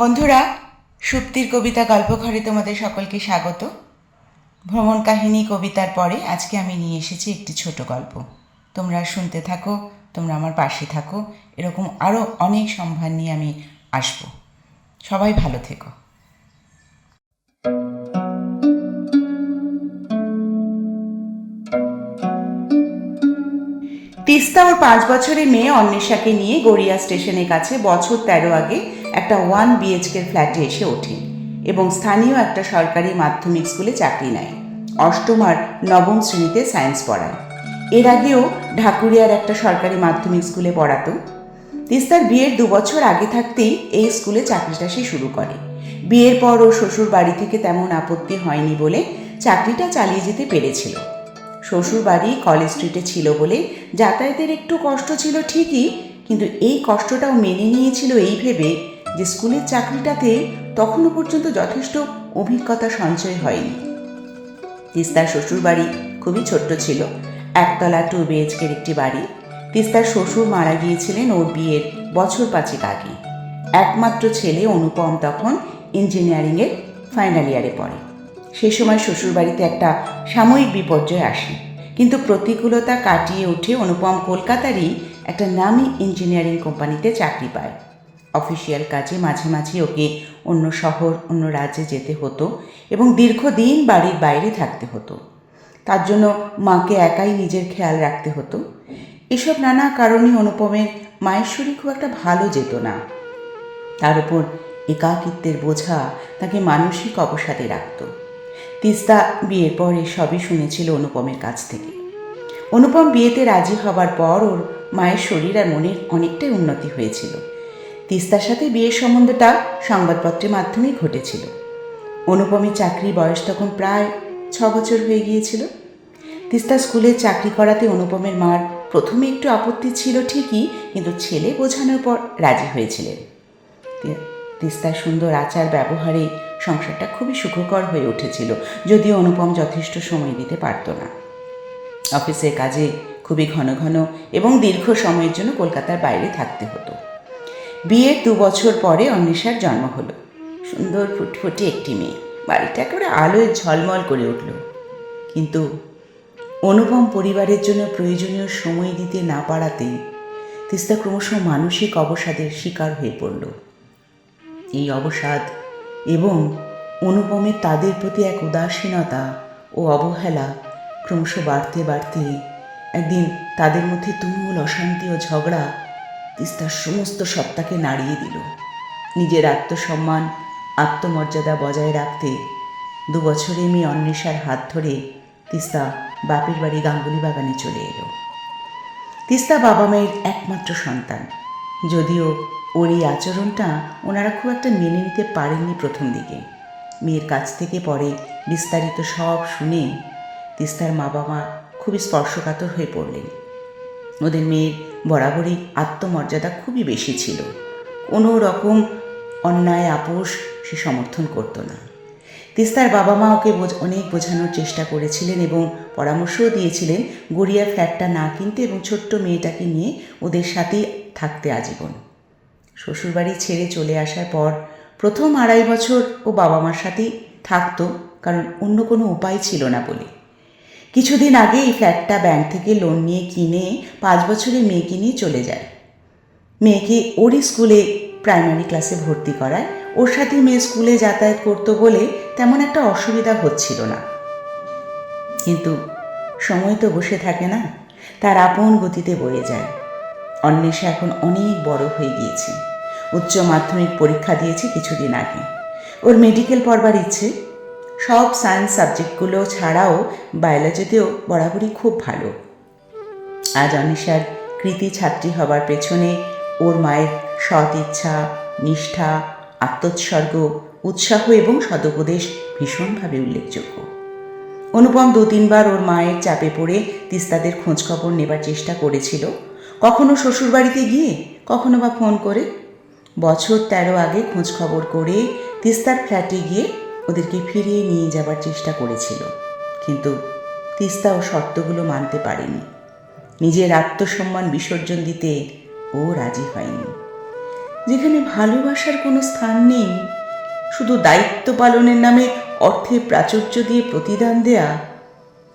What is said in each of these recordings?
বন্ধুরা, সুপ্তির কবিতা গল্পঘরে তোমাদের সকলকে স্বাগত। ভ্রমণ কাহিনী, কবিতার পরে আজকে আমি নিয়ে এসেছি একটি ছোট গল্প। তোমরা শুনতে থাকো, তোমরা আমার পাশে থাকো, এরকম আরও অনেক সম্ভার নিয়ে আমি আসব। সবাই ভালো থেকো। তিস্তা ওর পাঁচ বছরের মেয়ে অন্বেষাকে নিয়ে গড়িয়া স্টেশনের কাছে বছর তেরো আগে একটা ওয়ান বিএইচকের ফ্ল্যাটে এসে ওঠে এবং স্থানীয় একটা সরকারি মাধ্যমিক স্কুলে চাকরি নেয়। অষ্টম আর নবম শ্রেণীতে সায়েন্স পড়ায়। এর আগেও ঢাকুরিয়ার একটা সরকারি মাধ্যমিক স্কুলে পড়াতো। তিস্তার বিয়ের দু বছর আগে থাকতেই এই স্কুলে চাকরিটা সে শুরু করে। বিয়ের পর ও শ্বশুর বাড়ি থেকে তেমন আপত্তি হয়নি বলে চাকরিটা চালিয়ে যেতে পেরেছিল। শ্বশুর বাড়ি কলেজ স্ট্রিটে ছিল বলে যাতায়াতের একটু কষ্ট ছিল ঠিকই, কিন্তু এই কষ্টটাও মেনে নিয়েছিল এই ভেবে যে স্কুলের চাকরিটাতে তখনও পর্যন্ত যথেষ্ট অভিজ্ঞতা সঞ্চয় হয়নি। তিস্তার শ্বশুর বাড়ি খুবই ছোট্ট ছিল। একতলা টু বিএইচকের একটি বাড়ি। তিস্তার শ্বশুর মারা গিয়েছিলেন ওর বিয়ের বছর পাঁচেক আগে। একমাত্র ছেলে অনুপম তখন ইঞ্জিনিয়ারিংয়ের ফাইনাল ইয়ারে পড়ে। সেই সময় শ্বশুরবাড়িতে একটা সাময়িক বিপর্যয় আসে। কিন্তু প্রতিকূলতা কাটিয়ে উঠে অনুপম কলকাতারই একটা নামি ইঞ্জিনিয়ারিং কোম্পানিতে চাকরি পায়। অফিসিয়াল কাজে মাঝে মাঝে ওকে অন্য শহর, অন্য রাজ্যে যেতে হতো এবং দীর্ঘদিন বাড়ির বাইরে থাকতে হতো। তার জন্য মাকে একাই নিজের খেয়াল রাখতে হতো। এসব নানা কারণে অনুপমের মায়ের শরীর খুব একটা ভালো যেত না। তার উপর একাকিত্বের বোঝা তাকে মানসিক অবসাদে রাখত। তিস্তা বিয়ের পর সবই শুনেছিল অনুপমের কাছ থেকে। অনুপম বিয়েতে রাজি হবার পর ওর মায়ের শরীর আর মনের অনেকটাই উন্নতি হয়েছিল। তিস্তার সাথে বিয়ের সম্বন্ধটা সংবাদপত্রের মাধ্যমেই ঘটেছিল। অনুপমের চাকরি বয়স তখন প্রায় ছ বছর হয়ে গিয়েছিল। তিস্তা স্কুলে চাকরি করাতে অনুপমের মার প্রথমে একটু আপত্তি ছিল ঠিকই, কিন্তু ছেলে বোঝানোর পর রাজি হয়েছিলেন। তিস্তার সুন্দর আচার ব্যবহারে সংসারটা খুবই সুখকর হয়ে উঠেছিল, যদিও অনুপম যথেষ্ট সময় দিতে পারত না। অফিসের কাজে খুবই ঘন ঘন এবং দীর্ঘ সময়ের জন্য কলকাতার বাইরে থাকতে হতো। বিয়ের দু বছর পরে অন্বেষার জন্ম হলো। সুন্দর ফুটফুটে একটি মেয়ে। বাড়িটা একেবারে আলোয় ঝলমল করে উঠল। কিন্তু অনুপম পরিবারের জন্য প্রয়োজনীয় সময় দিতে না পারাতে তিস্তা ক্রমশ মানসিক অবসাদের শিকার হয়ে পড়ল। এই অবসাদ এবং অনুপমের তাদের প্রতি এক উদাসীনতা ও অবহেলা ক্রমশ বাড়তে বাড়তে একদিন তাদের মধ্যে তুমুল অশান্তি ও ঝগড়া তিস্তার সমস্ত সত্তাকে নাড়িয়ে দিল। নিজের আত্মসম্মান, আত্মমর্যাদা বজায় রাখতে দু বছরে মেয়ে অন্বেষার হাত ধরে তিস্তা বাপের বাড়ি গাঙ্গুলি বাগানে চলে এলো। তিস্তা বাবা মায়ের একমাত্র সন্তান। যদিও ওর এই আচরণটা ওনারা খুব একটা মেনে নিতে পারেননি প্রথম দিকে। মেয়ের কাছ থেকে পরে বিস্তারিত সব শুনে তিস্তার মা বাবা খুবই স্পর্শকাতর হয়ে পড়লেন। ওদের মেয়ের বরাবরই আত্মমর্যাদা খুবই বেশি ছিল। কোনো রকম অন্যায়, আপোষ সে সমর্থন করতো না। তিস্তার বাবা মা ওকে অনেক বোঝানোর চেষ্টা করেছিলেন এবং পরামর্শও দিয়েছিলেন গড়িয়া ফ্ল্যাটটা না কিনতে এবং ছোট্ট মেয়েটাকে নিয়ে ওদের সাথেই থাকতে আজীবন। শ্বশুরবাড়ি ছেড়ে চলে আসার পর প্রথম আড়াই বছর ও বাবা মার সাথেই থাকতো, কারণ অন্য কোনো উপায় ছিল না বলে। কিছুদিন আগে এই ফ্ল্যাটটা ব্যাংক থেকে লোন নিয়ে কিনে পাঁচ বছরের মেয়েকে নিয়ে চলে যায়। মেয়েকে ওরই স্কুলে প্রাইমারি ক্লাসে ভর্তি করায়। ওর সাথে মেয়ে স্কুলে যাতায়াত করতো বলে তেমন একটা অসুবিধা হচ্ছিল না। কিন্তু সময় তো বসে থাকে না, তার আপন গতিতে বয়ে যায়। অন্বেষা এখন অনেক বড় হয়ে গিয়েছে। উচ্চ মাধ্যমিক পরীক্ষা দিয়েছে কিছুদিন আগে। ওর মেডিকেল পড়বার ইচ্ছে সব সায়েন্স সাবজেক্টগুলো ছাড়াও বায়োলজিতেও বরাবরই খুব ভালো। আজ অনিশার কৃতি ছাত্রী হবার পেছনে ওর মায়ের সৎ ইচ্ছা, নিষ্ঠা, আত্মোৎসর্গ, উৎসাহ এবং সদুপদেশ ভীষণভাবে উল্লেখযোগ্য। অনুপম দু তিনবার ওর মায়ের চাপে পড়ে তিস্তাদের খোঁজখবর নেবার চেষ্টা করেছিল। কখনো শ্বশুরবাড়িতে গিয়ে, কখনো বা ফোন করে। বছর তেরো আগে খোঁজখবর করে তিস্তার ফ্ল্যাটে গিয়ে ওদেরকে ফিরিয়ে নিয়ে যাবার চেষ্টা করেছিল। কিন্তু তিস্তা ও শর্তগুলো মানতে পারেনি। নিজের আত্মসম্মান বিসর্জন দিতে ও রাজি হয়নি। যেখানে ভালোবাসার কোনো স্থান নেই, শুধু দায়িত্ব পালনের নামে অর্থে প্রাচুর্য দিয়ে প্রতিদান দেয়া,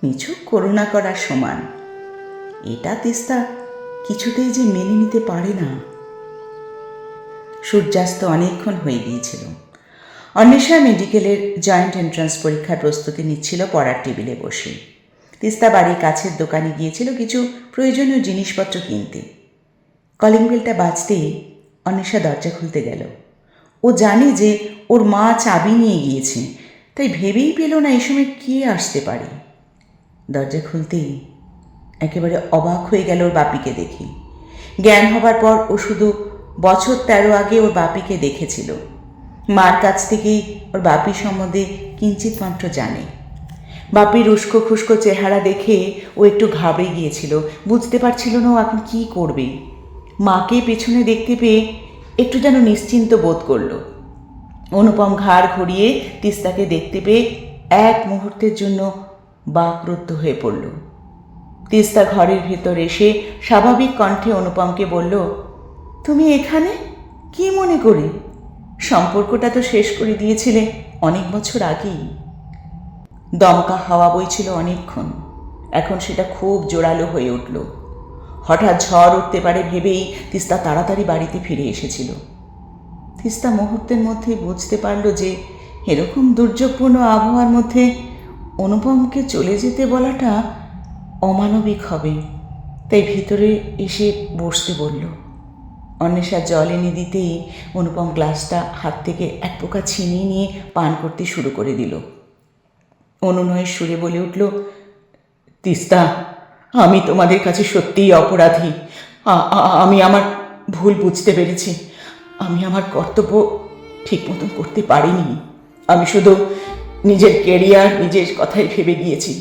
নিছক করুণা করার সমান। এটা তিস্তা কিছুতেই যে মেনে নিতে পারে না। সূর্যাস্ত অনেকক্ষণ হয়ে গিয়েছিল। অন্বেষা মেডিকেলের জয়েন্ট এন্ট্রান্স পরীক্ষার প্রস্তুতি নিচ্ছিল পড়ার টেবিলে বসে তিস্তা বাড়ির কাছের দোকানে গিয়েছিল কিছু প্রয়োজনীয় জিনিসপত্র কিনতে। কলিং বেলটা বাজতেই অন্বেষা দরজা খুলতে গেল। ও জানে যে ওর মা চাবি নিয়ে গিয়েছে, তাই ভেবেই পেল না এই সময় কে আসতে পারে। দরজা খুলতেই একেবারে অবাক হয়ে গেল ওর বাপিকে দেখে। জ্ঞান হবার পর ও শুধু বছর তেরো আগে ওর বাপিকে দেখেছিল। মার কাছ থেকেই ওর বাপি সম্বন্ধে কিঞ্চিত মাত্র জানে। বাপির উস্কো খুস্কো চেহারা দেখে ও একটু ঘাবড়ে গিয়েছিল। বুঝতে পারছিল না ও এখন কী করবে। মাকে পেছনে দেখতে পেয়ে একটু যেন নিশ্চিন্ত বোধ করল। অনুপম ঘাড় ঘুরিয়ে তিস্তাকে দেখতে পেয়ে এক মুহূর্তের জন্য বাকরুদ্ধ হয়ে পড়ল। তিস্তা ঘরের ভেতর এসে স্বাভাবিক কণ্ঠে অনুপমকে বলল, তুমি এখানে? কি মনে করি? সম্পর্কটা তো শেষ করে দিয়েছিলে অনেক বছর আগেই। দমকা হাওয়া বইছিল অনেকক্ষণ। এখন সেটা খুব জোরালো হয়ে উঠল। হঠাৎ ঝড় উঠতে পারে ভেবেই তিস্তা তাড়াতাড়ি বাড়িতে ফিরে এসেছিল। তিস্তা মুহূর্তের মধ্যে বুঝতে পারল যে এরকম দুর্যোগপূর্ণ আবহাওয়ার মধ্যে অনুপমকে চলে যেতে বলাটা অমানবিক হবে। তাই ভিতরে এসে বসতে বলল। অন্বেষা জল এনে দিতেই অনুপম গ্লাসটা হাত থেকে এক পোকা ছিনিয়ে নিয়ে পান করতে শুরু করে দিল। অনুনয়ের সুরে বলে উঠল, তিস্তা, আমি তোমাদের কাছে সত্যিই অপরাধী। আমি আমার ভুল বুঝতে পেরেছি। আমি আমার কর্তব্য ঠিক মতন করতে পারিনি। আমি শুধু নিজের কেরিয়ার, নিজের কথাই ভেবে গিয়েছি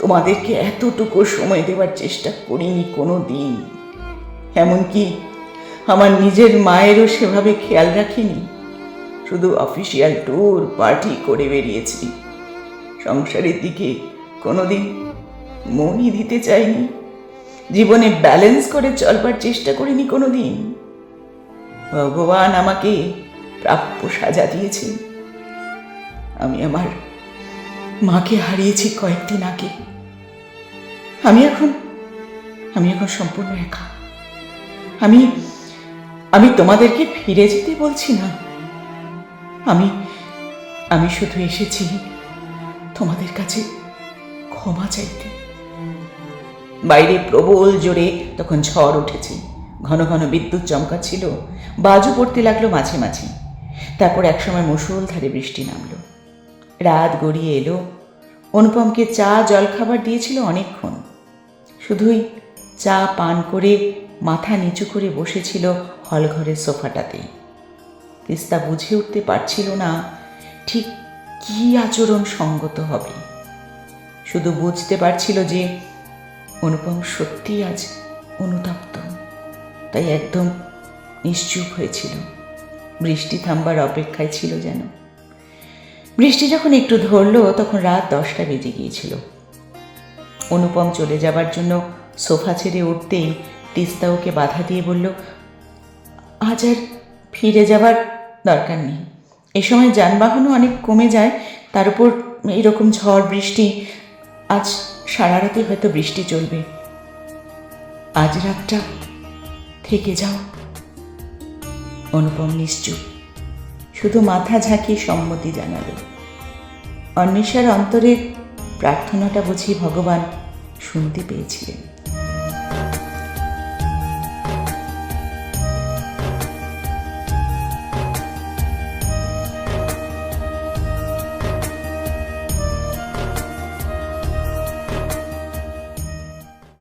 তোমাদেরকে এতটুকু সময় দেওয়ার চেষ্টা করিনি কোনো দিন এমনকি আমার নিজের মায়েরও সেভাবে খেয়াল রাখিনি। শুধু অফিসিয়াল ট্যুর পার্টি করে বেরিয়েছি। সংসারের দিকে কোনোদিন মনই দিতে চাইনি। জীবনে ব্যালেন্স করে চলবার চেষ্টা করিনি কোনো দিন ভগবান আমাকে প্রাপ্য সাজা দিয়েছেন। আমি আমার মাকে হারিয়েছি কয়েকদিন আগে। আমি এখন আমি এখন সম্পূর্ণ একা। আমি আমি তোমাদেরকে ফিরে যেতে বলছি না। আমি আমি শুধু এসেছি তোমাদের কাছে ক্ষমা চাইতে। বাইরে প্রবল জোরে তখন ঝড় উঠেছে। ঘন ঘন বিদ্যুৎ চমকাচ্ছিল। বাজু পড়তে লাগল মাঝে মাঝে। তারপর একসময় মুষলধারে বৃষ্টি নামলো। রাত গড়িয়ে এলো। অনুপমকে চা, জলখাবার দিয়েছিল অনেকক্ষণ। শুধুই চা পান করে মাথা নিচু করে বসেছিল হলঘরের সোফাটাতে। তিস্তা বুঝে উঠতে পারছিল না ঠিক কি আচরণ সঙ্গত হবে। শুধু বুঝতে পারছিল যে অনুপম সত্যি আজ অনুতপ্ত। তাই একদম নিশ্চুপ হয়েছিল। বৃষ্টি থামবার অপেক্ষায় ছিল যেন। বৃষ্টি যখন একটু ধরলো, তখন রাত দশটা বেজে গিয়েছিল। অনুপম চলে যাবার জন্য সোফা ছেড়ে উঠতেই তিস্তা ওকে বাধা দিয়ে বলল আজ আর ফিরে যাবার দরকার নেই। এ সময় যানবাহনও অনেক কমে যায়, তার উপর এইরকম ঝড়, বৃষ্টি, আজ সারা রাতে হয়তো বৃষ্টি চলবে। আজ রাতটা থেকে যাও। অনুপম নিশ্চুপ। শুধু মাথা ঝাঁকিয়ে সম্মতি জানালো। অন্বেষার অন্তরের প্রার্থনাটা বুঝি ভগবান শুনতে পেয়েছিলেন।